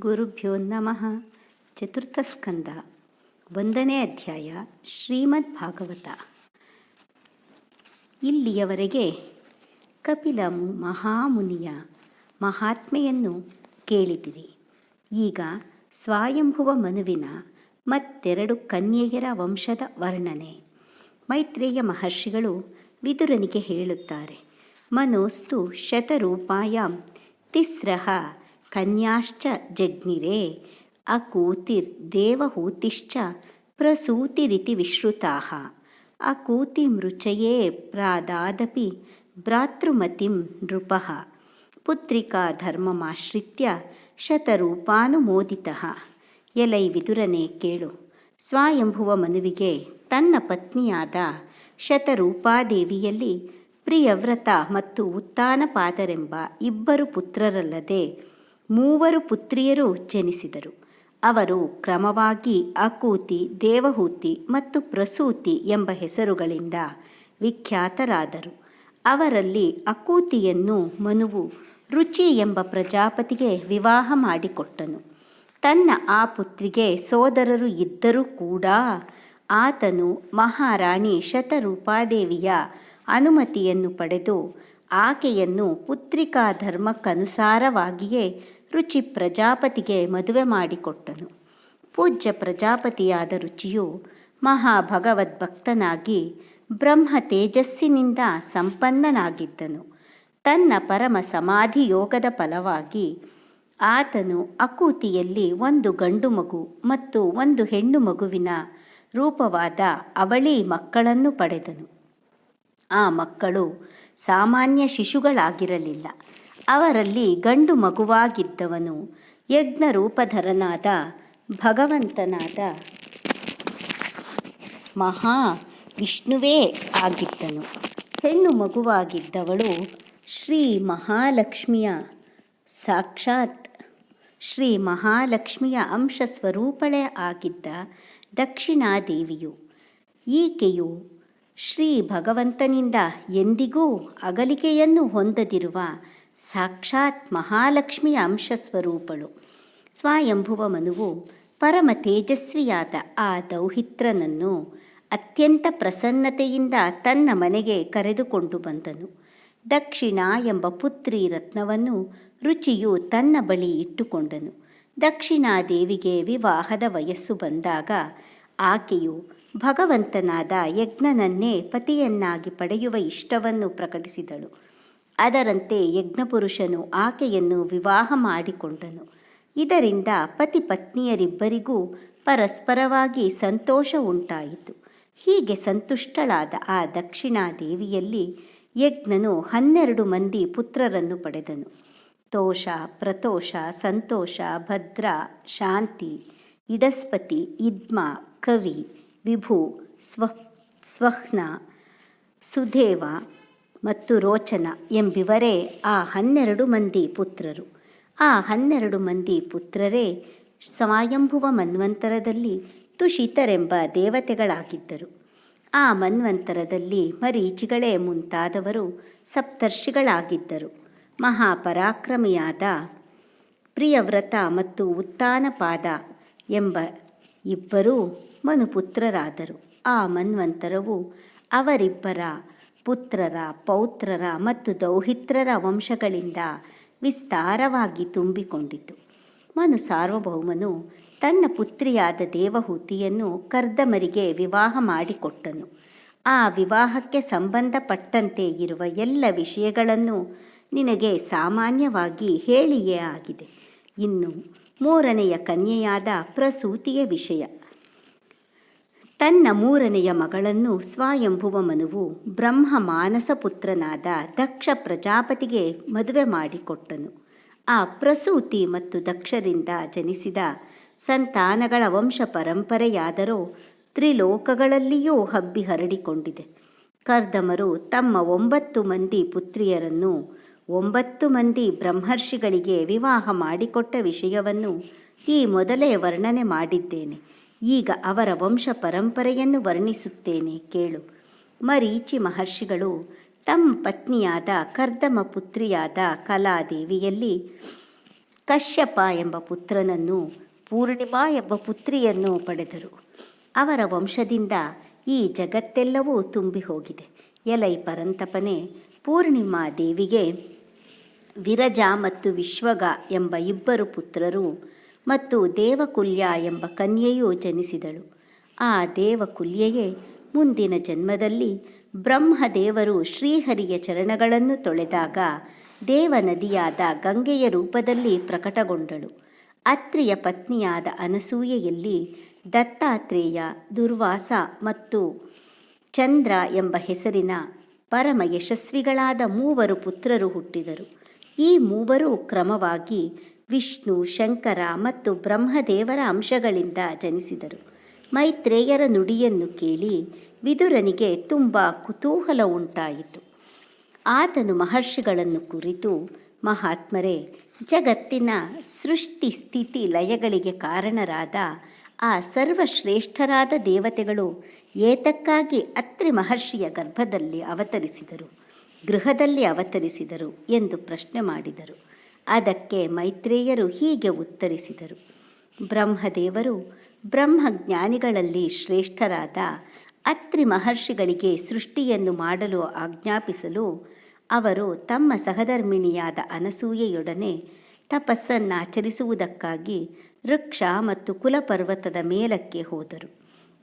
ಗುರುಭ್ಯೋ ನಮಃ. ಚತುರ್ಥ ಸ್ಕಂದ, ಒಂದನೇ ಅಧ್ಯಾಯ ಶ್ರೀಮದ್ ಭಾಗವತ ಇಲ್ಲಿಯವರೆಗೆ ಕಪಿಲ ಮಹಾಮುನಿಯ ಮಹಾತ್ಮೆಯನ್ನು ಕೇಳಿದಿರಿ. ಈಗ ಸ್ವಯಂಭುವ ಮನುವಿನ ಮತ್ತೆರಡು ಕನ್ಯೆಯರ ವಂಶದ ವರ್ಣನೆ. ಮೈತ್ರೇಯ ಮಹರ್ಷಿಗಳು ವಿದುರನಿಗೆ ಹೇಳುತ್ತಾರೆ, ಮನೋಸ್ತು ಶತರೂಪಾಯಾಂ ತಿಸ್ರಃ ಕನ್ಯಾಶ್ಚ ಜಗ್ನಿರೆ ಅಕೂತಿರ್ದೇವಹೂತಿಶ್ಚ ಪ್ರಸೂತಿರಿತಿ ವಿಶ್ರುತಾ, ಅಕೂತಿ ಮೃಚಯೇ ಪ್ರಾದಾದಪಿ ಭ್ರಾತೃಮತಿಂ ನೃಪಃ, ಪುತ್ರಿಕಾ ಧರ್ಮಮಾಶ್ರಿತ್ಯ ಶತರೂಪಾನುಮೋದಿತಃ. ಎಲೈ ವಿದುರನೇ ಕೇಳು, ಸ್ವಯಂಭುವ ಮನುವಿಗೆ ತನ್ನ ಪತ್ನಿಯಾದ ಶತರೂಪಾದೇವಿಯಲ್ಲಿ ಪ್ರಿಯವ್ರತ ಮತ್ತು ಉತ್ತಾನಪಾದರೆಂಬ ಇಬ್ಬರು ಪುತ್ರರಲ್ಲದೆ ಮೂವರು ಪುತ್ರಿಯರು ಜನಿಸಿದರು. ಅವರು ಕ್ರಮವಾಗಿ ಅಕೂತಿ, ದೇವಹೂತಿ ಮತ್ತು ಪ್ರಸೂತಿ ಎಂಬ ಹೆಸರುಗಳಿಂದ ವಿಖ್ಯಾತರಾದರು. ಅವರಲ್ಲಿ ಅಕೂತಿಯನ್ನು ಮನುವು ರುಚಿ ಎಂಬ ಪ್ರಜಾಪತಿಗೆ ವಿವಾಹ ಮಾಡಿಕೊಟ್ಟನು. ತನ್ನ ಆ ಪುತ್ರಿಗೆ ಸೋದರರು ಇದ್ದರೂ ಕೂಡ ಆತನು ಮಹಾರಾಣಿ ಶತರೂಪಾದೇವಿಯ ಅನುಮತಿಯನ್ನು ಪಡೆದು ಆಕೆಯನ್ನು ಪುತ್ರಿಕಾ ಧರ್ಮಕ್ಕನುಸಾರವಾಗಿಯೇ ರುಚಿ ಪ್ರಜಾಪತಿಗೆ ಮದುವೆ ಮಾಡಿಕೊಟ್ಟನು. ಪೂಜ್ಯ ಪ್ರಜಾಪತಿಯಾದ ರುಚಿಯು ಮಹಾಭಗವದ್ಭಕ್ತನಾಗಿ ಬ್ರಹ್ಮ ತೇಜಸ್ಸಿನಿಂದ ಸಂಪನ್ನನಾಗಿದ್ದನು. ತನ್ನ ಪರಮ ಸಮಾಧಿ ಯೋಗದ ಫಲವಾಗಿ ಆತನು ಅಕೂತಿಯಲ್ಲಿ ಒಂದು ಗಂಡು ಮಗು ಮತ್ತು ಒಂದು ಹೆಣ್ಣು ಮಗುವಿನ ರೂಪವಾದ ಅವಳಿ ಮಕ್ಕಳನ್ನು ಪಡೆದನು. ಆ ಮಕ್ಕಳು ಸಾಮಾನ್ಯ ಶಿಶುಗಳಾಗಿರಲಿಲ್ಲ. ಅವರಲ್ಲಿ ಗಂಡು ಮಗುವಾಗಿದ್ದವನು ಯಜ್ಞ ರೂಪಧರನಾದ ಭಗವಂತನಾದ ಮಹಾ ವಿಷ್ಣುವೇ ಆಗಿದ್ದನು. ಹೆಣ್ಣು ಮಗುವಾಗಿದ್ದವಳು ಶ್ರೀ ಮಹಾಲಕ್ಷ್ಮಿಯ ಸಾಕ್ಷಾತ್ ಶ್ರೀ ಮಹಾಲಕ್ಷ್ಮಿಯ ಅಂಶ ಸ್ವರೂಪಳೇ ಆಗಿದ್ದ ದಕ್ಷಿಣಾದೇವಿಯು. ಈಕೆಯು ಶ್ರೀ ಭಗವಂತನಿಂದ ಎಂದಿಗೂ ಅಗಲಿಕೆಯನ್ನು ಹೊಂದದಿರುವ ಸಾಕ್ಷಾತ್ ಮಹಾಲಕ್ಷ್ಮಿಯ ಅಂಶ ಸ್ವರೂಪಳು ಸ್ವಯಂಭುವ ಮನುವು ಪರಮ ತೇಜಸ್ವಿಯಾದ ಆ ದೌಹಿತ್ರನನ್ನು ಅತ್ಯಂತ ಪ್ರಸನ್ನತೆಯಿಂದ ತನ್ನ ಮನೆಗೆ ಕರೆದುಕೊಂಡು ಬಂದನು. ದಕ್ಷಿಣ ಎಂಬ ಪುತ್ರಿ ರತ್ನವನ್ನು ರುಚಿಯು ತನ್ನ ಬಳಿ ಇಟ್ಟುಕೊಂಡನು. ದಕ್ಷಿಣಾದೇವಿಗೆ ವಿವಾಹದ ವಯಸ್ಸು ಬಂದಾಗ ಆಕೆಯು ಭಗವಂತನಾದ ಯಜ್ಞನನ್ನೇ ಪತಿಯನ್ನಾಗಿ ಪಡೆಯುವ ಇಷ್ಟವನ್ನು ಪ್ರಕಟಿಸಿದಳು. ಅದರಂತೆ ಯಜ್ಞಪುರುಷನು ಆಕೆಯನ್ನು ವಿವಾಹ ಮಾಡಿಕೊಂಡನು. ಇದರಿಂದ ಪತಿ ಪತ್ನಿಯರಿಬ್ಬರಿಗೂ ಪರಸ್ಪರವಾಗಿ ಸಂತೋಷ ಉಂಟಾಯಿತು. ಹೀಗೆ ಸಂತುಷ್ಟಳಾದ ಆ ದಕ್ಷಿಣಾದೇವಿಯಲ್ಲಿ ಯಜ್ಞನು ಹನ್ನೆರಡು ಮಂದಿ ಪುತ್ರರನ್ನು ಪಡೆದನು. ತೋಷ, ಪ್ರತೋಷ, ಸಂತೋಷ, ಭದ್ರ, ಶಾಂತಿ, ಇಡಸ್ಪತಿ, ಇದ್ಮ, ಕವಿ ವಿಭು, ಸ್ವ, ಸ್ವಹ್ನ ಸುಧೇವ ಮತ್ತು ರೋಚನ ಎಂಬಿವರೇ ಆ ಹನ್ನೆರಡು ಮಂದಿ ಪುತ್ರರು. ಆ ಹನ್ನೆರಡು ಮಂದಿ ಪುತ್ರರೇ ಸ್ವಯಂಭುವ ಮನ್ವಂತರದಲ್ಲಿ ತುಷಿತರೆಂಬ ದೇವತೆಗಳಾಗಿದ್ದರು. ಆ ಮನ್ವಂತರದಲ್ಲಿ ಮರೀಚಿಗಳೇ ಮುಂತಾದವರು ಸಪ್ತರ್ಷಿಗಳಾಗಿದ್ದರು. ಮಹಾಪರಾಕ್ರಮಿಯಾದ ಪ್ರಿಯವ್ರತ ಮತ್ತು ಉತ್ತಾನಪಾದ ಎಂಬ ಇಬ್ಬರೂ ಮನುಪುತ್ರರಾದರು. ಆ ಮನ್ವಂತರವು ಅವರಿಬ್ಬರ ಪುತ್ರರ, ಪೌತ್ರರ ಮತ್ತು ದೌಹಿತ್ರರ ವಂಶಗಳಿಂದ ವಿಸ್ತಾರವಾಗಿ ತುಂಬಿಕೊಂಡಿತು. ಮನು ಸಾರ್ವಭೌಮನು ತನ್ನ ಪುತ್ರಿಯಾದ ದೇವಹೂತಿಯನ್ನು ಕರ್ದಮರಿಗೆ ವಿವಾಹ ಮಾಡಿಕೊಟ್ಟನು. ಆ ವಿವಾಹಕ್ಕೆ ಸಂಬಂಧಪಟ್ಟಂತೆ ಇರುವ ಎಲ್ಲ ವಿಷಯಗಳನ್ನು ನಿನಗೆ ಸಾಮಾನ್ಯವಾಗಿ ಹೇಳಿಯೇ ಆಗಿದೆ. ಇನ್ನು ಮೂರನೆಯ ಕನ್ಯೆಯಾದ ಪ್ರಸೂತಿಯ ವಿಷಯ. ತನ್ನ ಮೂರನೆಯ ಮಗಳನ್ನು ಸ್ವಯಂಭುವ ಮನುವು ಬ್ರಹ್ಮ ಮಾನಸ ಪುತ್ರನಾದ ದಕ್ಷ ಪ್ರಜಾಪತಿಗೆ ಮದುವೆ ಮಾಡಿಕೊಟ್ಟನು. ಆ ಪ್ರಸೂತಿ ಮತ್ತು ದಕ್ಷರಿಂದ ಜನಿಸಿದ ಸಂತಾನಗಳ ವಂಶ ಪರಂಪರೆಯಾದರೂ ತ್ರಿಲೋಕಗಳಲ್ಲಿಯೂ ಹಬ್ಬಿ ಹರಡಿಕೊಂಡಿದೆ. ಕರ್ದಮರು ತಮ್ಮ ಒಂಬತ್ತು ಮಂದಿ ಪುತ್ರಿಯರನ್ನು ಒಂಬತ್ತು ಮಂದಿ ಬ್ರಹ್ಮರ್ಷಿಗಳಿಗೆ ವಿವಾಹ ಮಾಡಿಕೊಟ್ಟ ವಿಷಯವನ್ನು ಈ ಮೊದಲೇ ವರ್ಣನೆ ಮಾಡಿದ್ದೇನೆ. ಈಗ ಅವರ ವಂಶ ಪರಂಪರೆಯನ್ನು ವರ್ಣಿಸುತ್ತೇನೆ ಕೇಳು. ಮರೀಚಿ ಮಹರ್ಷಿಗಳು ತಮ್ಮ ಪತ್ನಿಯಾದ ಕರ್ದಮ ಪುತ್ರಿಯಾದ ಕಲಾದೇವಿಯಲ್ಲಿ ಕಶ್ಯಪ ಎಂಬ ಪುತ್ರನನ್ನು ಪೂರ್ಣಿಮಾ ಎಂಬ ಪುತ್ರಿಯನ್ನು ಪಡೆದರು. ಅವರ ವಂಶದಿಂದ ಈ ಜಗತ್ತೆಲ್ಲವೂ ತುಂಬಿ ಹೋಗಿದೆ ಎಲೈ ಪರಂತಪನೆ ಪೂರ್ಣಿಮಾ ದೇವಿಗೆ ವಿರಜ ಮತ್ತು ವಿಶ್ವಗ ಎಂಬ ಇಬ್ಬರು ಪುತ್ರರು ಮತ್ತು ದೇವಕುಲ್ಯ ಎಂಬ ಕನ್ಯೆಯು ಜನಿಸಿದಳು. ಆ ದೇವಕುಲ್ಯೆಯೇ ಮುಂದಿನ ಜನ್ಮದಲ್ಲಿ ಬ್ರಹ್ಮದೇವರು ಶ್ರೀಹರಿಯ ಚರಣಗಳನ್ನು ತೊಳೆದಾಗ ದೇವನದಿಯಾದ ಗಂಗೆಯ ರೂಪದಲ್ಲಿ ಪ್ರಕಟಗೊಂಡಳು. ಅತ್ರಿಯ ಪತ್ನಿಯಾದ ಅನಸೂಯೆಯಲ್ಲಿ ದತ್ತಾತ್ರೇಯ, ದುರ್ವಾಸ ಮತ್ತು ಚಂದ್ರ ಎಂಬ ಹೆಸರಿನ ಪರಮ ಯಶಸ್ವಿಗಳಾದ ಮೂವರು ಪುತ್ರರು ಹುಟ್ಟಿದರು. ಈ ಮೂವರು ಕ್ರಮವಾಗಿ ವಿಷ್ಣು, ಶಂಕರ ಮತ್ತು ಬ್ರಹ್ಮದೇವರ ಅಂಶಗಳಿಂದ ಜನಿಸಿದರು. ಮೈತ್ರೇಯರ ನುಡಿಯನ್ನು ಕೇಳಿ ವಿದುರನಿಗೆ ತುಂಬ ಕುತೂಹಲ ಉಂಟಾಯಿತು. ಆತನು ಮಹರ್ಷಿಗಳನ್ನು ಕುರಿತು, ಮಹಾತ್ಮರೇ, ಜಗತ್ತಿನ ಸೃಷ್ಟಿ ಸ್ಥಿತಿ ಲಯಗಳಿಗೆ ಕಾರಣರಾದ ಆ ಸರ್ವಶ್ರೇಷ್ಠರಾದ ದೇವತೆಗಳು ಏತಕ್ಕಾಗಿ ಅತ್ರಿ ಮಹರ್ಷಿಯ ಗರ್ಭದಲ್ಲಿ ಅವತರಿಸಿದರು. ಗೃಹದಲ್ಲಿ ಅವತರಿಸಿದರು ಎಂದು ಪ್ರಶ್ನೆ ಮಾಡಿದರು. ಅದಕ್ಕೆ ಮೈತ್ರೇಯರು ಹೀಗೆ ಉತ್ತರಿಸಿದರು. ಬ್ರಹ್ಮದೇವರು, ಬ್ರಹ್ಮಜ್ಞಾನಿಗಳಲ್ಲಿ ಶ್ರೇಷ್ಠರಾದ ಅತ್ರಿ ಮಹರ್ಷಿಗಳಿಗೆ ಸೃಷ್ಟಿಯನ್ನು ಮಾಡಲು ಆಜ್ಞಾಪಿಸಲು ಅವರು ತಮ್ಮ ಸಹಧರ್ಮಿಣಿಯಾದ ಅನಸೂಯೆಯೊಡನೆ ತಪಸ್ಸನ್ನಾಚರಿಸುವುದಕ್ಕಾಗಿ ವೃಕ್ಷ ಮತ್ತು ಕುಲಪರ್ವತದ ಮೇಲಕ್ಕೆ ಹೋದರು.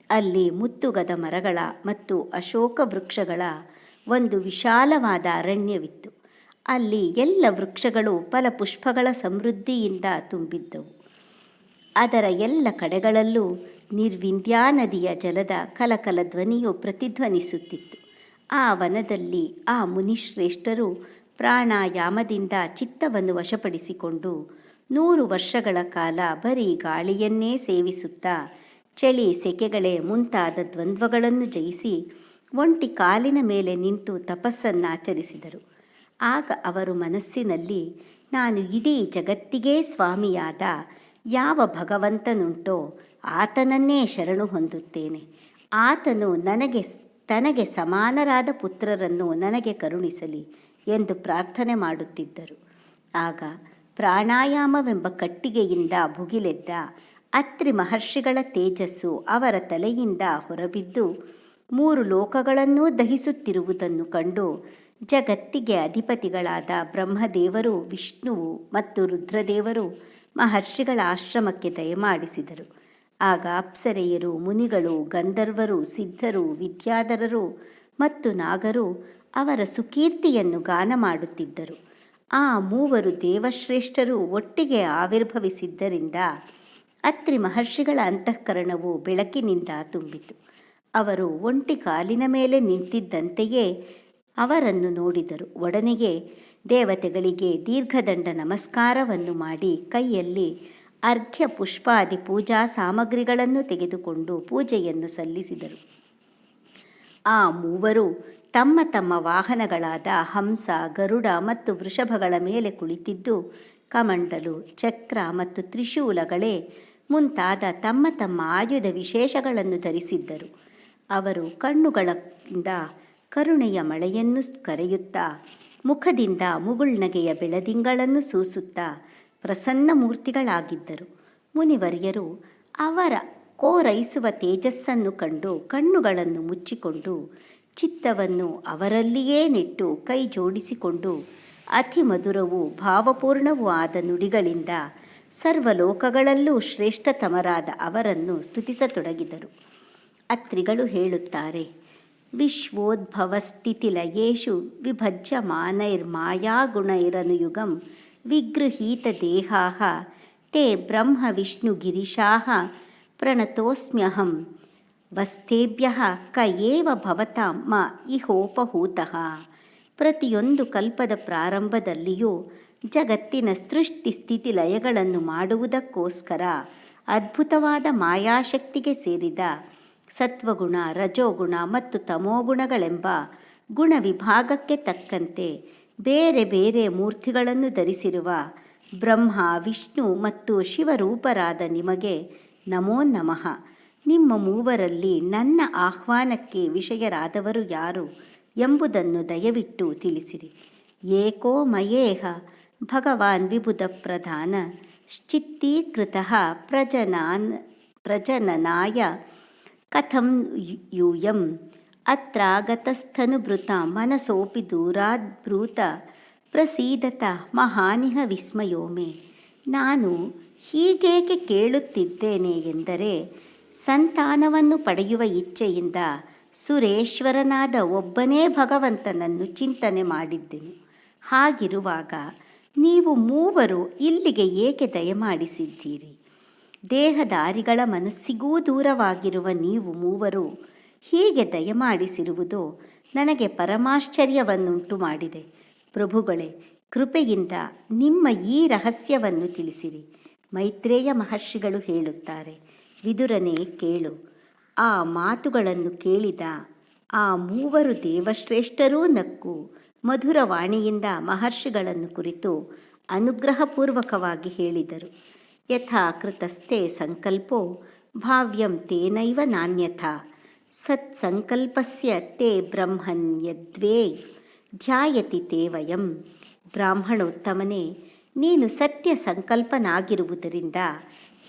ಅಲ್ಲಿ ಮುತ್ತುಗದ ಮರಗಳ ಮತ್ತು ಅಶೋಕ ವೃಕ್ಷಗಳ ಒಂದು ವಿಶಾಲವಾದ ಅರಣ್ಯವಿತ್ತು. ಅಲ್ಲಿ ಎಲ್ಲ ವೃಕ್ಷಗಳು ಫಲಪುಷ್ಪಗಳ ಸಮೃದ್ಧಿಯಿಂದ ತುಂಬಿದ್ದವು. ಅದರ ಎಲ್ಲ ಕಡೆಗಳಲ್ಲೂ ನಿರ್ವಿಂದ್ಯಾ ನದಿಯ ಜಲದ ಕಲಕಲ ಧ್ವನಿಯು ಪ್ರತಿಧ್ವನಿಸುತ್ತಿತ್ತು. ಆ ವನದಲ್ಲಿ ಆ ಮುನಿಶ್ರೇಷ್ಠರು ಪ್ರಾಣಾಯಾಮದಿಂದ ಚಿತ್ತವನ್ನು ವಶಪಡಿಸಿಕೊಂಡು ನೂರು ವರ್ಷಗಳ ಕಾಲ ಬರೀ ಗಾಳಿಯನ್ನೇ ಸೇವಿಸುತ್ತಾ, ಚಳಿ ಸೆಕೆಗಳೇ ಮುಂತಾದ ದ್ವಂದ್ವಗಳನ್ನು ಜಯಿಸಿ ಒಂಟಿ ಕಾಲಿನ ಮೇಲೆ ನಿಂತು ತಪಸ್ಸನ್ನಾಚರಿಸಿದರು ಆಗ ಅವರು ಮನಸ್ಸಿನಲ್ಲಿ, ನಾನು ಇಡೀ ಜಗತ್ತಿಗೇ ಸ್ವಾಮಿಯಾದ ಯಾವ ಭಗವಂತನುಂಟೋ ಆತನನ್ನೇ ಶರಣು ಹೊಂದುತ್ತೇನೆ. ಆತನು ನನಗೆ ತನಗೆ ಸಮಾನರಾದ ಪುತ್ರರನ್ನು ನನಗೆ ಕರುಣಿಸಲಿ ಎಂದು ಪ್ರಾರ್ಥನೆ ಮಾಡುತ್ತಿದ್ದರು. ಆಗ ಪ್ರಾಣಾಯಾಮವೆಂಬ ಕಟ್ಟಿಗೆಯಿಂದ ಭುಗಿಲೆದ್ದ ಅತ್ರಿ ಮಹರ್ಷಿಗಳ ತೇಜಸ್ಸು ಅವರ ತಲೆಯಿಂದ ಹೊರಬಿದ್ದು ಮೂರು ಲೋಕಗಳನ್ನೂ ದಹಿಸುತ್ತಿರುವುದನ್ನು ಕಂಡು ಜಗತ್ತಿಗೆ ಅಧಿಪತಿಗಳಾದ ಬ್ರಹ್ಮದೇವರು ವಿಷ್ಣುವು ಮತ್ತು ರುದ್ರದೇವರು ಮಹರ್ಷಿಗಳ ಆಶ್ರಮಕ್ಕೆ ದಯಮಾಡಿಸಿದರು ಆಗ ಅಪ್ಸರೆಯರು, ಮುನಿಗಳು, ಗಂಧರ್ವರು, ಸಿದ್ಧರು, ವಿದ್ಯಾಧರರು ಮತ್ತು ನಾಗರು ಅವರ ಸುಕೀರ್ತಿಯನ್ನು ಗಾನ ಮಾಡುತ್ತಿದ್ದರು. ಆ ಮೂವರು ದೇವಶ್ರೇಷ್ಠರು ಒಟ್ಟಿಗೆ ಆವಿರ್ಭವಿಸಿದ್ದರಿಂದ ಅತ್ರಿ ಮಹರ್ಷಿಗಳ ಅಂತಃಕರಣವು ಬೆಳಕಿನಿಂದ ತುಂಬಿತು. ಅವರು ಒಂಟಿ ಕಾಲಿನ ಮೇಲೆ ನಿಂತಿದ್ದಂತೆಯೇ ಅವರನ್ನು ನೋಡಿದರು. ಒಡನೆಗೆ ದೇವತೆಗಳಿಗೆ ದೀರ್ಘದಂಡ ನಮಸ್ಕಾರವನ್ನು ಮಾಡಿ ಕೈಯಲ್ಲಿ ಅರ್ಘ್ಯ ಪುಷ್ಪಾದಿ ಪೂಜಾ ಸಾಮಗ್ರಿಗಳನ್ನು ತೆಗೆದುಕೊಂಡು ಪೂಜೆಯನ್ನು ಸಲ್ಲಿಸಿದರು. ಆ ಮೂವರು ತಮ್ಮ ತಮ್ಮ ವಾಹನಗಳಾದ ಹಂಸ, ಗರುಡ ಮತ್ತು ವೃಷಭಗಳ ಮೇಲೆ ಕುಳಿತಿದ್ದು ಕಮಂಡಲು, ಚಕ್ರ ಮತ್ತು ತ್ರಿಶೂಲಗಳೇ ಮುಂತಾದ ತಮ್ಮ ತಮ್ಮ ಆಯುಧ ವಿಶೇಷಗಳನ್ನು ಧರಿಸಿದ್ದರು. ಅವರು ಕಣ್ಣುಗಳಿಂದ ಕರುಣೆಯ ಮಳೆಯನ್ನು ಕರೆಯುತ್ತಾ, ಮುಖದಿಂದ ಮುಗುಳ್ನಗೆಯ ಬೆಳದಿಂಗಳನ್ನು ಸೂಸುತ್ತಾ ಪ್ರಸನ್ನ ಮೂರ್ತಿಗಳಾಗಿದ್ದರು. ಮುನಿವರ್ಯರು ಅವರ ಕೋರೈಸುವ ತೇಜಸ್ಸನ್ನು ಕಂಡು ಕಣ್ಣುಗಳನ್ನು ಮುಚ್ಚಿಕೊಂಡು ಚಿತ್ತವನ್ನು ಅವರಲ್ಲಿಯೇ ನೆಟ್ಟು ಕೈ ಜೋಡಿಸಿಕೊಂಡು ಅತಿ ಮಧುರವೂ ಭಾವಪೂರ್ಣವೂ ಆದ ನುಡಿಗಳಿಂದ ಸರ್ವಲೋಕಗಳಲ್ಲೂ ಶ್ರೇಷ್ಠತಮರಾದ ಅವರನ್ನು ಸ್ತುತಿಸತೊಡಗಿದರು. ಅತ್ರಿಗಳು ಹೇಳುತ್ತಾರೆ, ವಿಶ್ವೋದ್ಭವಸ್ಥಿತಿಲಯೇಷು ವಿಭಜ್ಯಮಾನೈರ್ಮಾಯಾಗುಣೈರನುಯುಗಂ ವಿಗೃಹೀತದೇಹಾ ತೇ ಬ್ರಹ್ಮವಿಷ್ಣುಗಿರಿಶಾಃ ಪ್ರಣತೋಸ್ಮ್ಯಹಂ ವಸ್ತೇಭ್ಯ ಕಯೇವ ಭವತಾಂ ಮ ಇಹೋಪಹೂತಃ. ಪ್ರತಿಯೊಂದು ಕಲ್ಪದ ಪ್ರಾರಂಭದಲ್ಲಿಯೂ ಜಗತ್ತಿನ ಸೃಷ್ಟಿ ಸ್ಥಿತಿ ಲಯಗಳನ್ನು ಮಾಡುವುದಕ್ಕೋಸ್ಕರ ಅದ್ಭುತವಾದ ಮಾಯಾಶಕ್ತಿಗೆ ಸೇರಿದ ಸತ್ವಗುಣ, ರಜೋಗುಣ ಮತ್ತು ತಮೋಗುಣಗಳೆಂಬ ಗುಣ ವಿಭಾಗಕ್ಕೆ ತಕ್ಕಂತೆ ಬೇರೆ ಬೇರೆ ಮೂರ್ತಿಗಳನ್ನು ಧರಿಸಿರುವ ಬ್ರಹ್ಮ, ವಿಷ್ಣು ಮತ್ತು ಶಿವರೂಪರಾದ ನಿಮಗೆ ನಮೋ ನಮಃ. ನಿಮ್ಮ ಮೂವರಲ್ಲಿ ನನ್ನ ಆಹ್ವಾನಕ್ಕೆ ವಿಷಯರಾದವರು ಯಾರು ಎಂಬುದನ್ನು ದಯವಿಟ್ಟು ತಿಳಿಸಿರಿ. ಏಕೋ ಮಯೇಹ ಭಗವಾನ್ ವಿಬುದ ಪ್ರಧಾನ ಶ್ಚಿತ್ತೀಕೃತ ಪ್ರಜನಾನ್ ಪ್ರಜನನಾಯ ಕಥಂ ಯೂಯಂ ಅತ್ರಾಗತಸ್ಥನುಭೃತ ಮನಸೋಪಿ ದೂರಾದ್ಭೂತ ಪ್ರಸೀದತ ಮಹಾನಿಹ ವಿಸ್ಮಯೋಮೆ ನಾನು ಹೀಗೇಕೆ ಕೇಳುತ್ತಿದ್ದೇನೆ ಎಂದರೆ, ಸಂತಾನವನ್ನು ಪಡೆಯುವ ಇಚ್ಛೆಯಿಂದ ಸುರೇಶ್ವರನಾದ ಒಬ್ಬನೇ ಭಗವಂತನನ್ನು ಚಿಂತನೆ ಮಾಡಿದ್ದೆನು. ಹಾಗಿರುವಾಗ ನೀವು ಮೂವರು ಇಲ್ಲಿಗೆ ಏಕೆ ದಯಮಾಡಿಸಿದ್ದೀರಿ? ದೇಹದಾರಿಗಳ ಮನಸ್ಸಿಗೂ ದೂರವಾಗಿರುವ ನೀವು ಮೂವರು ಹೀಗೆ ದಯಮಾಡಿಸಿರುವುದು ನನಗೆ ಪರಮಾಶ್ಚರ್ಯವನ್ನುಂಟು ಮಾಡಿದೆ. ಪ್ರಭುಗಳೇ, ಕೃಪೆಯಿಂದ ನಿಮ್ಮ ಈ ರಹಸ್ಯವನ್ನು ತಿಳಿಸಿರಿ. ಮೈತ್ರೇಯ ಮಹರ್ಷಿಗಳು ಹೇಳುತ್ತಾರೆ, ವಿದುರನೇ, ಕೇಳು. ಆ ಮಾತುಗಳನ್ನು ಕೇಳಿದ ಆ ಮೂವರು ದೇವಶ್ರೇಷ್ಠರೂ ನಕ್ಕು. ಮಧುರವಾಣಿಯಿಂದ ಮಹರ್ಷಿಗಳನ್ನು ಕುರಿತು ಅನುಗ್ರಹಪೂರ್ವಕವಾಗಿ ಹೇಳಿದರು. ಯಥಾ ಕೃತಸ್ಥೆ ಸಂಕಲ್ಪೋ ಭಾವ್ಯಂ ತೇನೈವ ನಾನ್ಯಥಾ ಸತ್ಸಂಕಲ್ಪಸ್ಯ ತೇ ಬ್ರಹ್ಮನ್ ಯದ್ವೇ. ಧ್ಯಾಯತಿ ತೇ ವಯಂ. ಬ್ರಾಹ್ಮಣೋತ್ತಮನೇ, ನೀನು ಸತ್ಯ ಸಂಕಲ್ಪನಾಗಿರುವುದರಿಂದ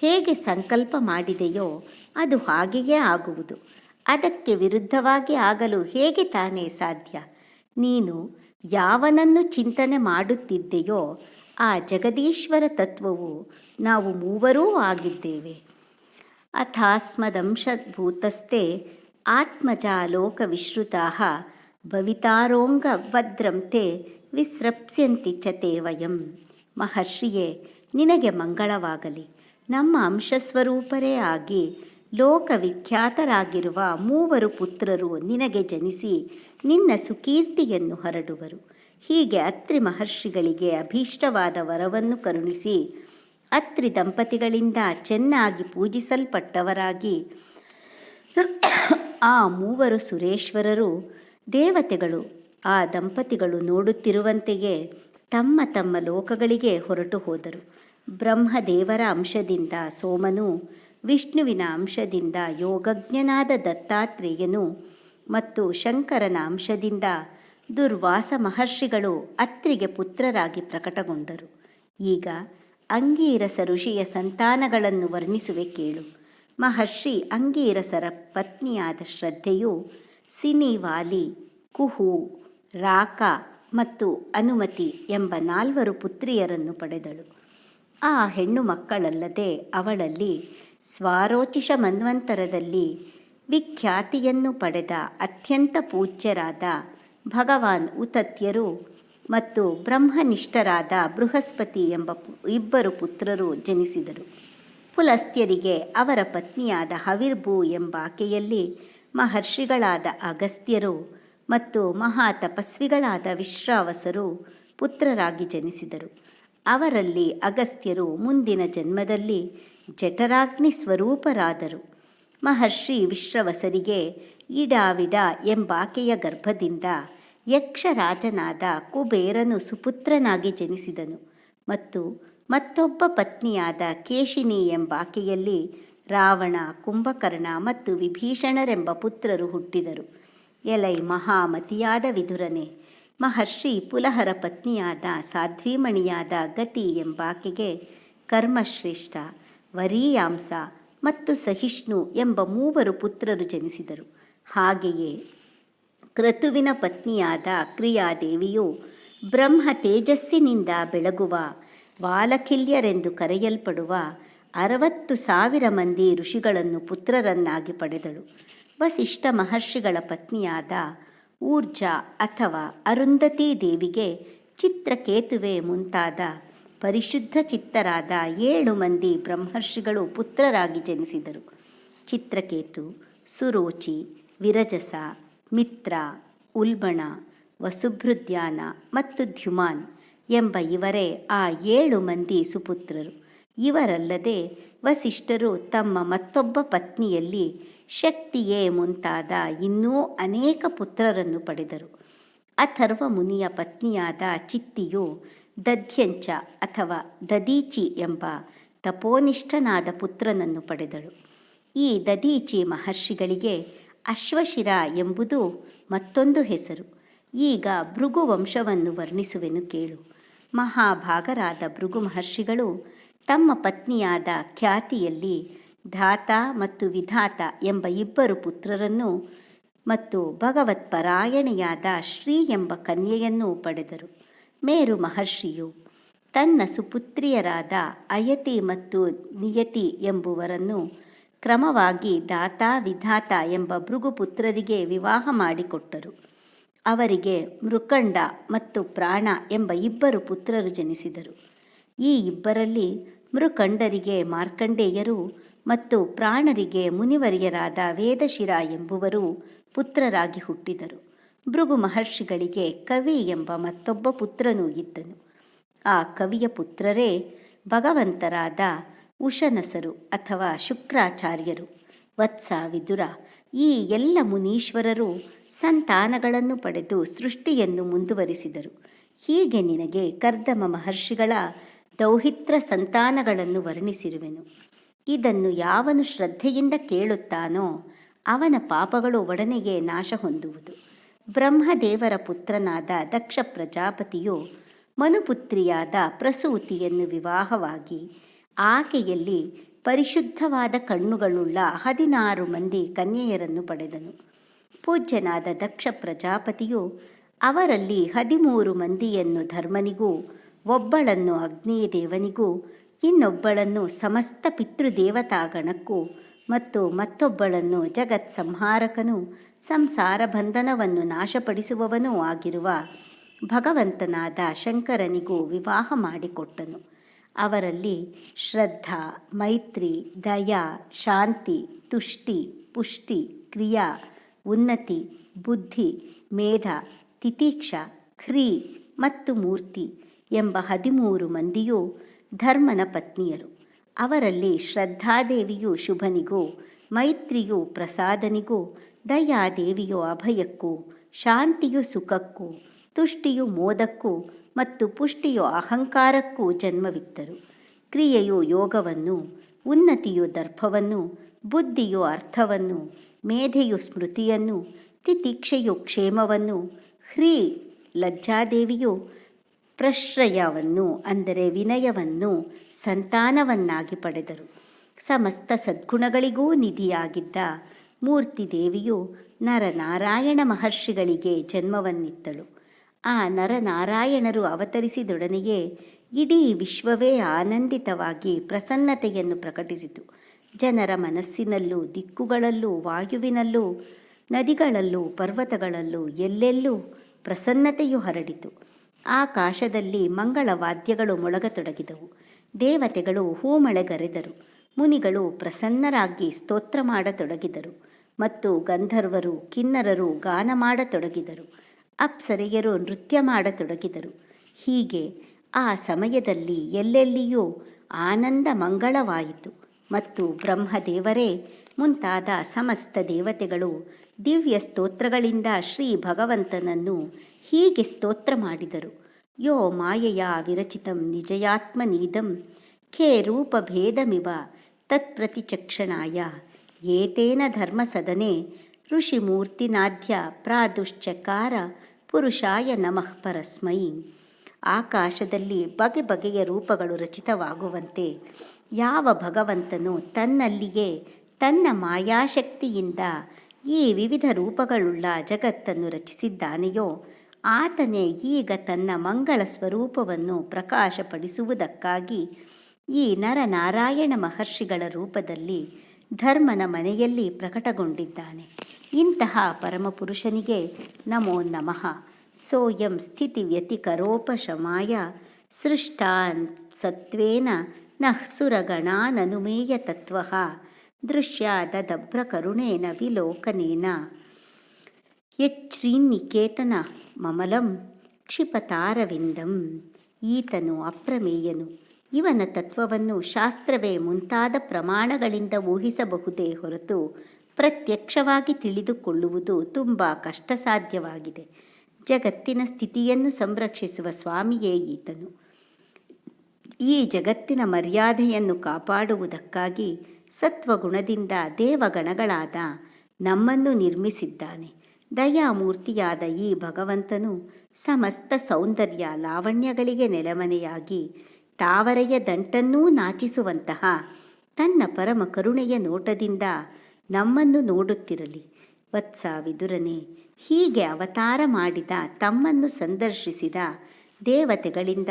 ಹೇಗೆ ಸಂಕಲ್ಪ ಮಾಡಿದೆಯೋ ಅದು ಹಾಗೆಯೇ ಆಗುವುದು. ಅದಕ್ಕೆ ವಿರುದ್ಧವಾಗಿ ಆಗಲು ಹೇಗೆ ತಾನೇ ಸಾಧ್ಯ? ನೀನು ಯಾವನನ್ನು ಚಿಂತನೆ ಮಾಡುತ್ತಿದ್ದೆಯೋ ಆ ಜಗದೀಶ್ವರ ತತ್ವವು ನಾವು ಮೂವರೂ ಆಗಿದ್ದೇವೆ. ಅಥಾಸ್ಮದಂಶಭೂತಸ್ಥೆ ಆತ್ಮಜಾಲೋಕವಿಶ್ರುತಾ ಭವಿತಾರೋಂಗ ಭದ್ರಂ ತೇ ವಿಸ್ರಪ್ಸ್ಯಂತಿ ಚ ವಯಂ. ಮಹರ್ಷಿಯೇ, ನಿನಗೆ ಮಂಗಳವಾಗಲಿ. ನಮ್ಮ ಅಂಶಸ್ವರೂಪರೇ ಆಗಿ ಲೋಕವಿಖ್ಯಾತರಾಗಿರುವ ಮೂವರು ಪುತ್ರರು ನಿನಗೆ ಜನಿಸಿ ನಿನ್ನ ಸುಕೀರ್ತಿಯನ್ನು ಹರಡುವರು. ಹೀಗೆ ಅತ್ರಿ ಮಹರ್ಷಿಗಳಿಗೆ ಅಭೀಷ್ಟವಾದ ವರವನ್ನು ಕರುಣಿಸಿ ಅತ್ರಿ ದಂಪತಿಗಳಿಂದ ಚೆನ್ನಾಗಿ ಪೂಜಿಸಲ್ಪಟ್ಟವರಾಗಿ ಆ ಮೂವರು ಸುರೇಶ್ವರರು, ದೇವತೆಗಳು, ಆ ದಂಪತಿಗಳು ನೋಡುತ್ತಿರುವಂತೆಯೇ ತಮ್ಮ ತಮ್ಮ ಲೋಕಗಳಿಗೆ ಹೊರಟು ಹೋದರು. ಬ್ರಹ್ಮದೇವರ ಅಂಶದಿಂದ ಸೋಮನು, ವಿಷ್ಣುವಿನ ಅಂಶದಿಂದ ಯೋಗಜ್ಞನಾದ ದತ್ತಾತ್ರೇಯನು ಮತ್ತು ಶಂಕರನ ಅಂಶದಿಂದ ದುರ್ವಾಸ ಮಹರ್ಷಿಗಳು ಅತ್ರಿಗೆ ಪುತ್ರರಾಗಿ ಪ್ರಕಟಗೊಂಡರು. ಈಗ ಅಂಗೀರಸ ಋಷಿಯ ಸಂತಾನಗಳನ್ನು ವರ್ಣಿಸುವೆ ಕೇಳು. ಮಹರ್ಷಿ ಅಂಗೀರಸರ ಪತ್ನಿಯಾದ ಶ್ರದ್ಧೆಯು ಸಿನಿವಾಲಿ, ಕುಹು, ರಾಕ ಮತ್ತು ಅನುಮತಿ ಎಂಬ ನಾಲ್ವರು ಪುತ್ರಿಯರನ್ನು ಪಡೆದಳು. ಆ ಹೆಣ್ಣು ಮಕ್ಕಳಲ್ಲದೆ ಅವಳಲ್ಲಿ ಸ್ವಾರೋಚಿಷ ಮನ್ವಂತರದಲ್ಲಿ ವಿಖ್ಯಾತಿಯನ್ನು ಪಡೆದ ಅತ್ಯಂತ ಪೂಜ್ಯರಾದ ಭಗವಾನ್ ಉತತ್ಯರು ಮತ್ತು ಬ್ರಹ್ಮನಿಷ್ಠರಾದ ಬೃಹಸ್ಪತಿ ಎಂಬ ಇಬ್ಬರು ಪುತ್ರರು ಜನಿಸಿದರು. ಪುಲಸ್ತ್ಯರಿಗೆ ಅವರ ಪತ್ನಿಯಾದ ಹವಿರ್ಭೂ ಎಂಬಾಕೆಯಲ್ಲಿ ಮಹರ್ಷಿಗಳಾದ ಅಗಸ್ತ್ಯರು ಮತ್ತು ಮಹಾ ತಪಸ್ವಿಗಳಾದ ವಿಶ್ರಾವಸರು ಪುತ್ರರಾಗಿ ಜನಿಸಿದರು. ಅವರಲ್ಲಿ ಅಗಸ್ತ್ಯರು ಮುಂದಿನ ಜನ್ಮದಲ್ಲಿ ಜಠರಾಗ್ನಿ ಸ್ವರೂಪರಾದರು. ಮಹರ್ಷಿ ವಿಶ್ರವಸರಿಗೆ ಇಡಾವಿಡ ಎಂಬಾಕೆಯ ಗರ್ಭದಿಂದ ಯಕ್ಷರಾಜನಾದ ಕುಬೇರನು ಸುಪುತ್ರನಾಗಿ ಜನಿಸಿದನು ಮತ್ತು ಮತ್ತೊಬ್ಬ ಪತ್ನಿಯಾದ ಕೇಶಿನಿ ಎಂಬಾಕೆಯಲ್ಲಿ ರಾವಣ, ಕುಂಭಕರ್ಣ ಮತ್ತು ವಿಭೀಷಣರೆಂಬ ಪುತ್ರರು ಹುಟ್ಟಿದರು. ಎಲೈ ಮಹಾಮತಿಯಾದ ವಿಧುರನೆ ಮಹರ್ಷಿ ಪುಲಹರ ಪತ್ನಿಯಾದ ಸಾಧ್ವೀಮಣಿಯಾದ ಗತಿ ಎಂಬಾಕೆಗೆ ಕರ್ಮಶ್ರೇಷ್ಠ, ವರೀಯಾಂಸ ಮತ್ತು ಸಹಿಷ್ಣು ಎಂಬ ಮೂವರು ಪುತ್ರರು ಜನಿಸಿದರು. ಹಾಗೆಯೇ ಕ್ರತುವಿನ ಪತ್ನಿಯಾದ ಕ್ರಿಯಾದೇವಿಯು ಬ್ರಹ್ಮ ತೇಜಸ್ಸಿನಿಂದ ಬೆಳಗುವ ವಾಲಕಿಲ್ಯರೆಂದು ಕರೆಯಲ್ಪಡುವ ಅರವತ್ತು ಸಾವಿರ ಮಂದಿ ಋಷಿಗಳನ್ನು ಪುತ್ರರನ್ನಾಗಿ ಪಡೆದಳು. ವಸಿಷ್ಠ ಮಹರ್ಷಿಗಳ ಪತ್ನಿಯಾದ ಊರ್ಜಾ ಅಥವಾ ಅರುಂಧತಿ ದೇವಿಗೆ ಚಿತ್ರಕೇತುವೆ ಮುಂತಾದ ಪರಿಶುದ್ಧ ಚಿತ್ತರಾದ ಏಳು ಮಂದಿ ಬ್ರಹ್ಮರ್ಷಿಗಳು ಪುತ್ರರಾಗಿ ಜನಿಸಿದರು. ಚಿತ್ರಕೇತು, ಸುರೋಚಿ, ವಿರಜಸ ಮಿತ್ರ, ಉಲ್ಬಣ ವಸುಭೃದ್ಯಾನ ಮತ್ತು ಧ್ಯುಮಾನ್ ಎಂಬ ಇವರೇ ಆ ಏಳು ಮಂದಿ ಸುಪುತ್ರರು. ಇವರಲ್ಲದೆ ವಸಿಷ್ಠರು ತಮ್ಮ ಮತ್ತೊಬ್ಬ ಪತ್ನಿಯಲ್ಲಿ ಶಕ್ತಿಯೇ ಮುಂತಾದ ಇನ್ನೂ ಅನೇಕ ಪುತ್ರರನ್ನು ಪಡೆದರು. ಅಥರ್ವ ಮುನಿಯ ಪತ್ನಿಯಾದ ಚಿತ್ತಿಯು ದಧ್ಯಂಚ ಅಥವಾ ದದೀಚಿ ಎಂಬ ತಪೋನಿಷ್ಠನಾದ ಪುತ್ರನನ್ನು ಪಡೆದಳು. ಈ ದದೀಚಿ ಮಹರ್ಷಿಗಳಿಗೆ ಅಶ್ವಶಿರ ಎಂಬುದು ಮತ್ತೊಂದು ಹೆಸರು. ಈಗ ಭೃಗು ವಂಶವನ್ನು ವರ್ಣಿಸುವೆನು ಕೇಳು. ಮಹಾಭಾಗರಾದ ಭೃಗು ಮಹರ್ಷಿಗಳು ತಮ್ಮ ಪತ್ನಿಯಾದ ಖ್ಯಾತಿಯಲ್ಲಿ ಧಾತ ಮತ್ತು ವಿಧಾತ ಎಂಬ ಇಬ್ಬರು ಪುತ್ರರನ್ನು ಮತ್ತು ಭಗವತ್ಪರಾಯಣೆಯಾದ ಶ್ರೀ ಎಂಬ ಕನ್ಯೆಯನ್ನು ಪಡೆದರು. ಮೇರು ಮಹರ್ಷಿಯು ತನ್ನ ಸುಪುತ್ರಿಯರಾದ ಅಯತಿ ಮತ್ತು ನಿಯತಿ ಎಂಬುವರನ್ನು ಕ್ರಮವಾಗಿ ದಾತ ವಿಧಾತ ಎಂಬ ಭೃಗುಪುತ್ರರಿಗೆ ವಿವಾಹ ಮಾಡಿಕೊಟ್ಟರು. ಅವರಿಗೆ ಮೃಕಂಡ ಮತ್ತು ಪ್ರಾಣ ಎಂಬ ಇಬ್ಬರು ಪುತ್ರರು ಜನಿಸಿದರು. ಈ ಇಬ್ಬರಲ್ಲಿ ಮೃಕಂಡರಿಗೆ ಮಾರ್ಕಂಡೇಯರು ಮತ್ತು ಪ್ರಾಣರಿಗೆ ಮುನಿವರಿಯರಾದ ವೇದಶಿರ ಎಂಬುವರು ಪುತ್ರರಾಗಿ ಹುಟ್ಟಿದರು. ಭೃಗು ಮಹರ್ಷಿಗಳಿಗೆ ಕವಿ ಎಂಬ ಮತ್ತೊಬ್ಬ ಪುತ್ರನೂ ಇದ್ದನು. ಆ ಕವಿಯ ಪುತ್ರರೇ ಭಗವಂತರಾದ ಉಶನಸರು ಅಥವಾ ಶುಕ್ರಾಚಾರ್ಯರು. ವತ್ಸ, ವಿದುರ, ಈ ಎಲ್ಲ ಮುನೀಶ್ವರರು ಸಂತಾನಗಳನ್ನು ಪಡೆದು ಸೃಷ್ಟಿಯನ್ನು ಮುಂದುವರಿಸಿದರು. ಹೀಗೆ ನಿನಗೆ ಕರ್ದಮ ಮಹರ್ಷಿಗಳ ದೌಹಿತ್ರ ಸಂತಾನಗಳನ್ನು ವರ್ಣಿಸಿರುವೆನು. ಇದನ್ನು ಯಾವನು ಶ್ರದ್ಧೆಯಿಂದ ಕೇಳುತ್ತಾನೋ ಅವನ ಪಾಪಗಳು ಒಡನೆಗೆ ನಾಶ ಹೊಂದುವುದು. ಬ್ರಹ್ಮದೇವರ ಪುತ್ರನಾದ ದಕ್ಷ ಪ್ರಜಾಪತಿಯು ಮನುಪುತ್ರಿಯಾದ ಪ್ರಸೂತಿಯನ್ನು ವಿವಾಹವಾಗಿ ಆಕೆಯಲ್ಲಿ ಪರಿಶುದ್ಧವಾದ ಕಣ್ಣುಗಳುಳ್ಳ ಹದಿನಾರು ಮಂದಿ ಕನ್ಯೆಯರನ್ನು ಪಡೆದನು. ಪೂಜ್ಯನಾದ ದಕ್ಷ ಪ್ರಜಾಪತಿಯು ಅವರಲ್ಲಿ ಹದಿಮೂರು ಮಂದಿಯನ್ನು ಧರ್ಮನಿಗೂ, ಒಬ್ಬಳನ್ನು ಅಗ್ನಿಯ ದೇವನಿಗೂ ಇನ್ನೊಬ್ಬಳನ್ನು ಸಮಸ್ತ ಪಿತೃದೇವತಾಗಣಕ್ಕೂ ಮತ್ತು ಮತ್ತೊಬ್ಬಳನ್ನು ಜಗತ್ ಸಂಹಾರಕನೂ, ಸಂಸಾರ ಬಂಧನವನ್ನು ನಾಶಪಡಿಸುವವನೂ ಆಗಿರುವ ಭಗವಂತನಾದ ಶಂಕರನಿಗೂ ವಿವಾಹ ಮಾಡಿಕೊಟ್ಟನು. ಅವರಲ್ಲಿ ಶ್ರದ್ಧಾ, ಮೈತ್ರಿ, ದಯಾ, ಶಾಂತಿ, ತುಷ್ಟಿ, ಪುಷ್ಟಿ, ಕ್ರಿಯಾ, ಉನ್ನತಿ, ಬುದ್ಧಿ, ಮೇಧ, ತಿತೀಕ್ಷ ಖ್ರೀ ಮತ್ತು ಮೂರ್ತಿ ಎಂಬ ಹದಿಮೂರು ಮಂದಿಯೂ ಧರ್ಮನ ಪತ್ನಿಯರು. ಅವರಲ್ಲಿ ಶ್ರದ್ಧಾದೇವಿಯು ಶುಭನಿಗೂ, ಮೈತ್ರಿಯು ಪ್ರಸಾದನಿಗೂ, ದಯಾದೇವಿಯು ಅಭಯಕ್ಕೂ, ಶಾಂತಿಯು ಸುಖಕ್ಕೂ, ತುಷ್ಟಿಯು ಮೋದಕ್ಕೂ ಮತ್ತು ಪುಷ್ಟಿಯು ಅಹಂಕಾರಕ್ಕೂ ಜನ್ಮವಿತ್ತರು. ಕ್ರಿಯೆಯು ಯೋಗವನ್ನು, ಉನ್ನತಿಯು ದರ್ಭವನ್ನು ಬುದ್ಧಿಯು ಅರ್ಥವನ್ನು, ಮೇಧೆಯು ಸ್ಮೃತಿಯನ್ನು, ತಿತಿಕ್ಷೆಯು ಕ್ಷೇಮವನ್ನು, ಹ್ರೀ ಲಜ್ಜಾದೇವಿಯು ಪ್ರಶ್ರಯವನ್ನು, ಅಂದರೆ ವಿನಯವನ್ನು, ಸಂತಾನವನ್ನಾಗಿ ಪಡೆದರು. ಸಮಸ್ತ ಸದ್ಗುಣಗಳಿಗೂ ನಿಧಿಯಾಗಿದ್ದ ಮೂರ್ತಿ ದೇವಿಯು ನರನಾರಾಯಣ ಮಹರ್ಷಿಗಳಿಗೆ ಜನ್ಮವನ್ನಿತ್ತಳು. ಆ ನರನಾರಾಯಣರು ಅವತರಿಸಿದೊಡನೆಯೇ ಇಡೀ ವಿಶ್ವವೇ ಆನಂದಿತವಾಗಿ ಪ್ರಸನ್ನತೆಯನ್ನು ಪ್ರಕಟಿಸಿತು. ಜನರ ಮನಸ್ಸಿನಲ್ಲೂ, ದಿಕ್ಕುಗಳಲ್ಲೂ, ವಾಯುವಿನಲ್ಲೂ, ನದಿಗಳಲ್ಲೂ, ಪರ್ವತಗಳಲ್ಲೂ, ಎಲ್ಲೆಲ್ಲೂ ಪ್ರಸನ್ನತೆಯು ಹರಡಿತು. ಆಕಾಶದಲ್ಲಿ ಮಂಗಳ ವಾದ್ಯಗಳು ಮೊಳಗತೊಡಗಿದವು. ದೇವತೆಗಳು ಹೂಮಳೆಗರೆದರು ಮುನಿಗಳು ಪ್ರಸನ್ನರಾಗಿ ಸ್ತೋತ್ರ ಮಾಡತೊಡಗಿದರು. ಮತ್ತು ಗಂಧರ್ವರು, ಕಿನ್ನರರು ಗಾನ ಮಾಡತೊಡಗಿದರು. ಅಪ್ಸರೆಯರು ನೃತ್ಯ ಮಾಡತೊಡಗಿದರು. ಹೀಗೆ ಆ ಸಮಯದಲ್ಲಿ ಎಲ್ಲೆಲ್ಲಿಯೂ ಆನಂದ ಮಂಗಳವಾಯಿತು ಮತ್ತು ಬ್ರಹ್ಮದೇವರೇ, ಮುಂತಾದ ಸಮಸ್ತ ದೇವತೆಗಳು ದಿವ್ಯ ಸ್ತೋತ್ರಗಳಿಂದ ಶ್ರೀ ಭಗವಂತನನ್ನು ಹೀಗೆ ಸ್ತೋತ್ರ ಮಾಡಿದರು. ಯೋ ಮಾಯೆಯ ವಿರಚಿತಂ ನಿಜಯಾತ್ಮನೀದಂ, ಖೇ ರೂಪಭೇದಮಿವ ತತ್ಪ್ರತಿಚಕ್ಷಣಾಯ, ಏತೇನ ಧರ್ಮಸದನೆ ಋಷಿಮೂರ್ತಿನಾಧ್ಯ ಪ್ರಾದುಶ್ಚಕಾರ ಪುರುಷಾಯ ನಮಃ ಪರಸ್ಮೈ. ಆಕಾಶದಲ್ಲಿ ಬಗೆ ಬಗೆಯ ರೂಪಗಳು ರಚಿತವಾಗುವಂತೆ ಯಾವ ಭಗವಂತನು ತನ್ನಲ್ಲಿಯೇ ತನ್ನ ಮಾಯಾಶಕ್ತಿಯಿಂದ ಈ ವಿವಿಧ ರೂಪಗಳುಳ್ಳ ಜಗತ್ತನ್ನು ರಚಿಸಿದ್ದಾನೆಯೋ, ಆತನೇ ಈಗ ತನ್ನ ಮಂಗಳ ಸ್ವರೂಪವನ್ನು ಪ್ರಕಾಶಪಡಿಸುವುದಕ್ಕಾಗಿ ಈ ನರನಾರಾಯಣ ಮಹರ್ಷಿಗಳ ರೂಪದಲ್ಲಿ ಧರ್ಮನ ಮನೆಯಲ್ಲಿ ಪ್ರಕಟಗೊಂಡಿದ್ದಾನೆ. ಇಂತಹ ಪರಮಪುರುಷನಿಗೆ ನಮೋ ನಮಃ. ಸೋಯಂ ಸ್ಥಿತಿ ವ್ಯತಿಕರೋಪಶಮಾಯ. ಸೃಷ್ಟಾನ್ ಸತ್ವೇನ ನಃ ಸುರಗಣಾನನುಮೇಯ ತತ್ವ. ದೃಶ್ಯಾದಬ್ರಕರುಣೇನ ವಿಲೋಕನೇನ. ಯಚ್ಛ್ರೀನಿಕೇತನ ಮಮಲಂ ಕ್ಷಿಪತಾರವಿಂದಂ. ಈತನು ಅಪ್ರಮೇಯನು. ಇವನ ತತ್ವವನ್ನು ಶಾಸ್ತ್ರವೇ ಮುಂತಾದ ಪ್ರಮಾಣಗಳಿಂದ ಊಹಿಸಬಹುದೇ ಹೊರತು ಪ್ರತ್ಯಕ್ಷವಾಗಿ ತಿಳಿದುಕೊಳ್ಳುವುದು ತುಂಬ ಕಷ್ಟ ಸಾಧ್ಯವಾಗಿದೆ ಜಗತ್ತಿನ ಸ್ಥಿತಿಯನ್ನು ಸಂರಕ್ಷಿಸುವ ಸ್ವಾಮಿಯೇ ಈತನು. ಈ ಜಗತ್ತಿನ ಮರ್ಯಾದೆಯನ್ನು ಕಾಪಾಡುವುದಕ್ಕಾಗಿ ಸತ್ವಗುಣದಿಂದ ದೇವಗಣಗಳಾದ ನಮ್ಮನ್ನು ನಿರ್ಮಿಸಿದ್ದಾನೆ. ದಯಾಮೂರ್ತಿಯಾದ ಈ ಭಗವಂತನು ಸಮಸ್ತ ಸೌಂದರ್ಯ ಲಾವಣ್ಯಗಳಿಗೆ ನೆಲೆಮನೆಯಾಗಿ ತಾವರೆಯ ದಂಟನ್ನೂ ನಾಚಿಸುವಂತಹ ತನ್ನ ಪರಮ ಕರುಣೆಯ ನೋಟದಿಂದ ನಮ್ಮನ್ನು ನೋಡುತ್ತಿರಲಿ. ವತ್ಸ ವಿದುರನೆ ಹೀಗೆ ಅವತಾರ ಮಾಡಿದ ತಮ್ಮನ್ನು ಸಂದರ್ಶಿಸಿದ ದೇವತೆಗಳಿಂದ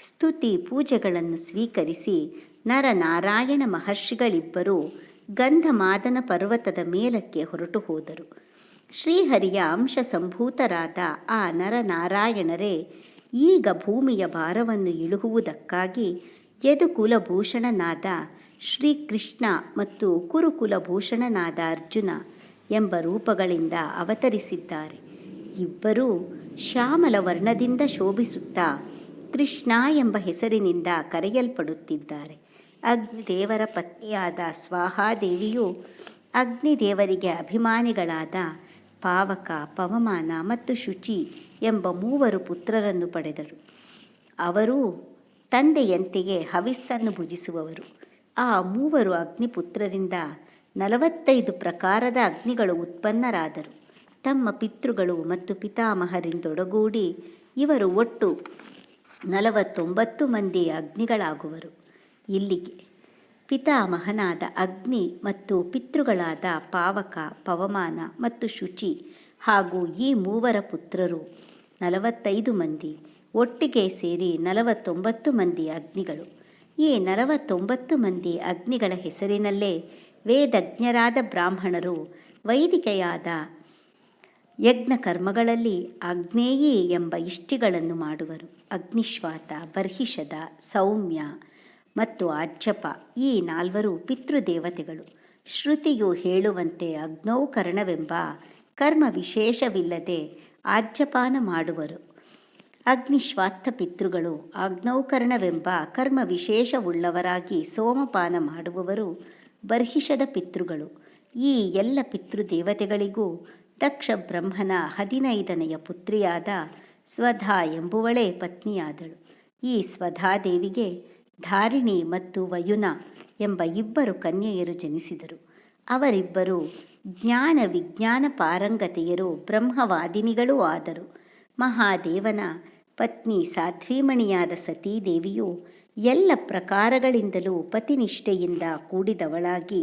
ಸ್ತುತಿ ಪೂಜೆಗಳನ್ನು ಸ್ವೀಕರಿಸಿ ನರನಾರಾಯಣ ಮಹರ್ಷಿಗಳಿಬ್ಬರೂ ಗಂಧಮಾದನ ಪರ್ವತದ ಮೇಲಕ್ಕೆ ಹೊರಟು ಹೋದರು. ಶ್ರೀಹರಿಯ ಅಂಶ ಸಂಭೂತರಾದ ಆ ನರನಾರಾಯಣರೇ ಈಗ ಭೂಮಿಯ ಭಾರವನ್ನು ಇಳುಹುವುದಕ್ಕಾಗಿ ಯದುಕುಲಭೂಷಣನಾದ ಶ್ರೀಕೃಷ್ಣ ಮತ್ತು ಕುರುಕುಲಭೂಷಣನಾದ ಅರ್ಜುನ ಎಂಬ ರೂಪಗಳಿಂದ ಅವತರಿಸಿದ್ದಾರೆ. ಇಬ್ಬರೂ ಶ್ಯಾಮಲ ವರ್ಣದಿಂದ ಶೋಭಿಸುತ್ತಾ ಕೃಷ್ಣ ಎಂಬ ಹೆಸರಿನಿಂದ ಕರೆಯಲ್ಪಡುತ್ತಿದ್ದಾರೆ. ಅಗ್ನಿದೇವರ ಪತ್ನಿಯಾದ ಸ್ವಾಹಾದೇವಿಯು ಅಗ್ನಿದೇವರಿಗೆ ಅಭಿಮಾನಿಗಳಾದ ಪಾವಕ, ಪವಮಾನ ಮತ್ತು ಶುಚಿ ಎಂಬ ಮೂವರು ಪುತ್ರರನ್ನು ಪಡೆದರು ಅವರು ತಂದೆಯಂತೆಯೇ ಹವಿಸ್ಸನ್ನು ಭುಜಿಸುವವರು. ಆ ಮೂವರು ಅಗ್ನಿಪುತ್ರರಿಂದ ನಲವತ್ತೈದು ಪ್ರಕಾರದ ಅಗ್ನಿಗಳು ಉತ್ಪನ್ನರಾದರು. ತಮ್ಮ ಪಿತೃಗಳು ಮತ್ತು ಪಿತಾಮಹರಿಂದೊಡಗೂಡಿ ಇವರು ಒಟ್ಟು ನಲವತ್ತೊಂಬತ್ತು ಮಂದಿ ಅಗ್ನಿಗಳಾಗುವರು. ಇಲ್ಲಿಗೆ ಪಿತಾಮಹನಾದ ಅಗ್ನಿ ಮತ್ತು ಪಿತೃಗಳಾದ ಪಾವಕ, ಪವಮಾನ ಮತ್ತು ಶುಚಿ ಹಾಗೂ ಈ ಮೂವರ ಪುತ್ರರು ನಲವತ್ತೈದು ಮಂದಿ, ಒಟ್ಟಿಗೆ ಸೇರಿ ನಲವತ್ತೊಂಬತ್ತು ಮಂದಿ ಅಗ್ನಿಗಳು. ಈ ನಲವತ್ತೊಂಬತ್ತು ಮಂದಿ ಅಗ್ನಿಗಳ ಹೆಸರಿನಲ್ಲೇ ವೇದಜ್ಞರಾದ ಬ್ರಾಹ್ಮಣರು ವೈದಿಕೆಯಾದ ಯಜ್ಞ ಕರ್ಮಗಳಲ್ಲಿ ಅಗ್ನೇಯಿ ಎಂಬ ಇಷ್ಟಿಗಳನ್ನು ಮಾಡುವರು. ಅಗ್ನಿಶ್ವಾತ, ಬರ್ಹಿಷದ, ಸೌಮ್ಯ ಮತ್ತು ಅಜ್ಜಪ ಈ ನಾಲ್ವರು ಪಿತೃದೇವತೆಗಳು. ಶ್ರುತಿಯು ಹೇಳುವಂತೆ ಅಗ್ನೌಕರಣವೆಂಬ ಕರ್ಮ ವಿಶೇಷವಿಲ್ಲದೆ ಆಜ್ಯಪಾನ ಮಾಡುವರು. ಅಗ್ನಿಶ್ವಾತ್ತ ಪಿತೃಗಳು ಆಗ್ನೌಕರ್ಣವೆಂಬ ಕರ್ಮ ವಿಶೇಷವುಳ್ಳವರಾಗಿ ಸೋಮಪಾನ ಮಾಡುವವರು ಬರ್ಹಿಷದ ಪಿತೃಗಳು. ಈ ಎಲ್ಲ ಪಿತೃದೇವತೆಗಳಿಗೂ ದಕ್ಷ ಬ್ರಹ್ಮನ ಹದಿನೈದನೆಯ ಪುತ್ರಿಯಾದ ಸ್ವಧಾ ಎಂಬುವಳೇ ಪತ್ನಿಯಾದಳು. ಈ ಸ್ವಧಾದೇವಿಗೆ ಧಾರಿಣಿ ಮತ್ತು ವಯುನ ಎಂಬ ಇಬ್ಬರು ಕನ್ಯೆಯರು ಜನಿಸಿದರು. ಅವರಿಬ್ಬರು ಜ್ಞಾನ ವಿಜ್ಞಾನ ಪಾರಂಗತೆಯರು ಬ್ರಹ್ಮವಾದಿನಿಗಳೂ ಆದರು. ಮಹಾದೇವನ ಪತ್ನಿ ಸಾಧ್ವೀಮಣಿಯಾದ ಸತೀದೇವಿಯು ಎಲ್ಲ ಪ್ರಕಾರಗಳಿಂದಲೂ ಪತಿನಿಷ್ಠೆಯಿಂದ ಕೂಡಿದವಳಾಗಿ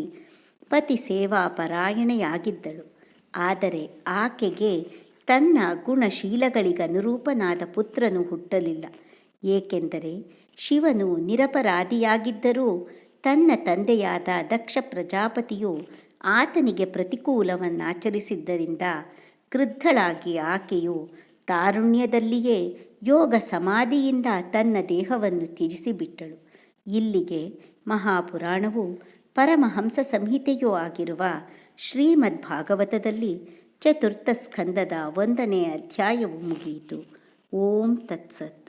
ಪತಿ ಸೇವಾ ಪರಾಯಣೆಯಾಗಿದ್ದಳು ಆದರೆ ಆಕೆಗೆ ತನ್ನ ಗುಣಶೀಲಗಳಿಗನುರೂಪನಾದ ಪುತ್ರನು ಹುಟ್ಟಲಿಲ್ಲ. ಏಕೆಂದರೆ ಶಿವನು ನಿರಪರಾಧಿಯಾಗಿದ್ದರೂ ತನ್ನ ತಂದೆಯಾದ ದಕ್ಷ ಪ್ರಜಾಪತಿಯು ಆತನಿಗೆ ಪ್ರತಿಕೂಲವನ್ನಾಚರಿಸಿದ್ದರಿಂದ ಕ್ರುದ್ಧಳಾಗಿ ಆಕೆಯು ತಾರುಣ್ಯದಲ್ಲಿಯೇ ಯೋಗ ಸಮಾಧಿಯಿಂದ ತನ್ನ ದೇಹವನ್ನು ತ್ಯಜಿಸಿಬಿಟ್ಟಳು. ಇಲ್ಲಿಗೆ ಮಹಾಪುರಾಣವು ಪರಮಹಂಸ ಸಂಹಿತೆಯೂ ಆಗಿರುವ ಶ್ರೀಮದ್ ಭಾಗವತದಲ್ಲಿ ಚತುರ್ಥ ಸ್ಕಂದದ ಒಂದನೇ ಅಧ್ಯಾಯವು ಮುಗಿಯಿತು. ಓಂ ತತ್ಸತ್.